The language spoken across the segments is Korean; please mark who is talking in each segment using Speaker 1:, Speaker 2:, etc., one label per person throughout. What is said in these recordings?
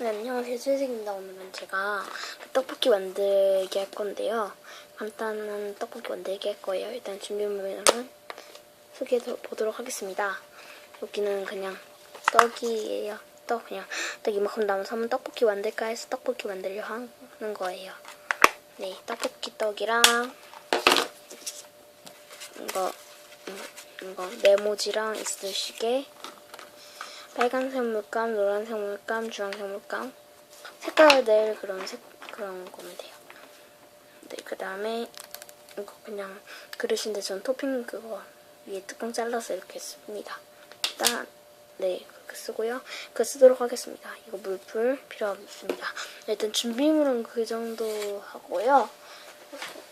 Speaker 1: 네, 안녕하세요. 수혜생입니다. 오늘은 제가 그 떡볶이 만들기 할 건데요. 간단한 떡볶이 만들기 할 거예요. 일단 준비물은 소개해 보도록 하겠습니다. 여기는 그냥 떡이에요. 떡 그냥 떡 이만큼 남아서 한번 떡볶이 만들까 해서 떡볶이 만들려 하는 거예요. 네, 떡볶이 떡이랑 이거 음, 이거 메모지랑 이쑤시개 빨간색 물감, 노란색 물감, 주황색 물감 색깔들 그런 색 그런 거면 돼요. 네, 그 다음에 이거 그냥 그릇인데 전 토핑 그거 위에 뚜껑 잘라서 이렇게 씁니다. 일단 네 그렇게 쓰고요. 그 쓰도록 하겠습니다. 이거 물풀 필요합니다. 일단 준비물은 그 정도 하고요.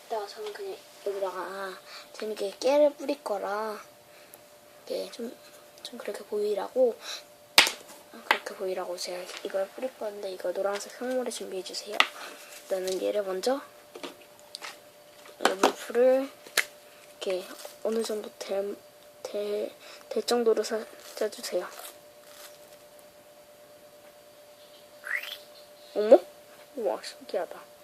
Speaker 1: 이따가 저는 그냥 여기다가 재밌게 깨를 뿌릴 거라 이게 좀, 좀 그렇게 보이라고 그렇게 보이라고 제가 이걸 뿌릴 건데 이거 노란색 흙물에 준비해 주세요. 나는 얘를 먼저 이 물풀을 이렇게 어느 정도 될, 될, 될 정도로 사, 짜주세요. 어머? 우와 신기하다.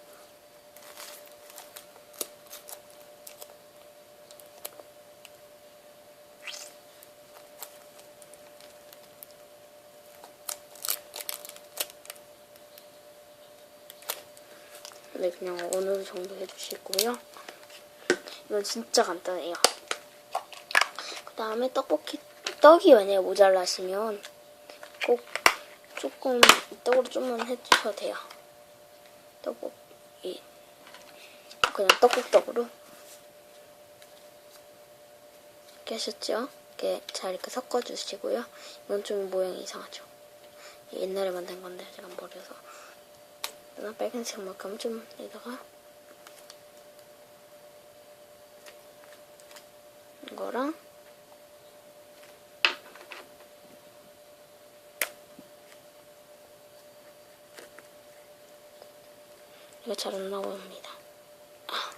Speaker 1: 네, 그냥 어느 정도 해주시고요. 이건 진짜 간단해요. 그 다음에 떡볶이, 떡이 만약에 모자라시면 꼭 조금 떡으로 좀만 해주셔도 돼요. 떡볶이. 그냥 떡국떡으로. 이렇게 하셨죠? 이렇게 잘 이렇게 섞어주시고요. 이건 좀 모양이 이상하죠? 옛날에 만든 건데 제가 버려서. 나 빨간색 물감 좀 여기다가 이거랑 이거 잘 안 나옵니다. 아.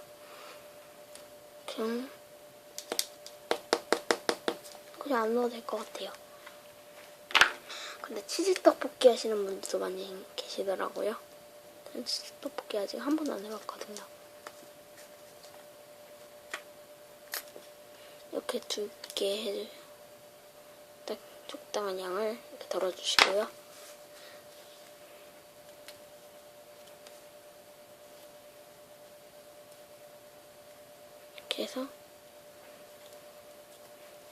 Speaker 1: 그냥 그냥 안 넣어도 될 것 같아요. 근데 치즈 떡볶이 하시는 분들도 많이 계시더라고요. 떡볶이 아직 한 번도 안 해봤거든요. 이렇게 두개 해줄 딱 적당한 양을 이렇게 덜어주시고요. 이렇게 해서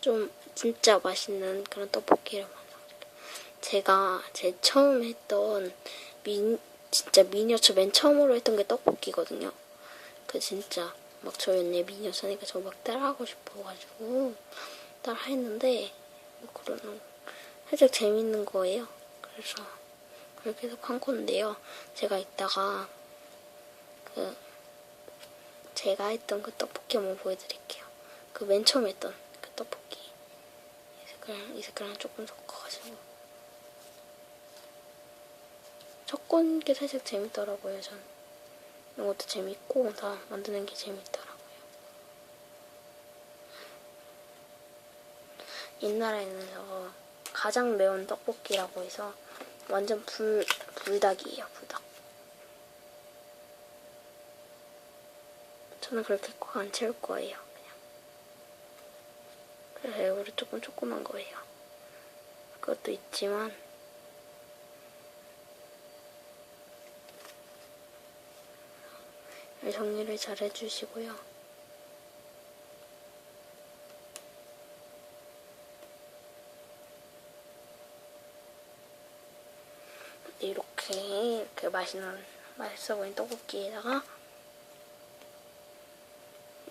Speaker 1: 좀 진짜 맛있는 그런 떡볶이를 만들어요. 제가 제 처음 했던 미, 진짜 미니어처 맨 처음으로 했던 게 떡볶이거든요. 그 진짜 막 저희 언니 미니어처 니까 저 막 따라하고 싶어가지고 따라 했는데 뭐 그런 살짝 재밌는 거예요. 그래서 그렇게 해서 한 건데요. 제가 이따가 그 제가 했던 그 떡볶이 한번 보여드릴게요. 그 맨 처음 했던 그 떡볶이 이 색깔 이 색깔랑 조금 섞어가지고 섞은 게 살짝 재밌더라고요. 전 이런 것도 재밌고 다 만드는 게 재밌더라고요. 옛날에는 저 가장 매운 떡볶이라고 해서 완전 불 불닭이에요. 불닭. 저는 그렇게 꽉안 채울 거예요. 그냥. 그래서 이거를 조금 조그만 거예요. 그것도 있지만 정리를 잘 해주시고요. 이렇게 이렇게 맛있는 맛있어 보이는 떡볶이에다가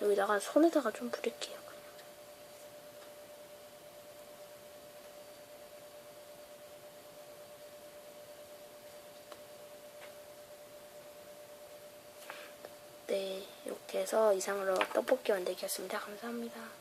Speaker 1: 여기다가 손에다가 좀 뿌릴게요. 네, 이렇게 해서 이상으로 떡볶이 만들기였습니다. 감사합니다.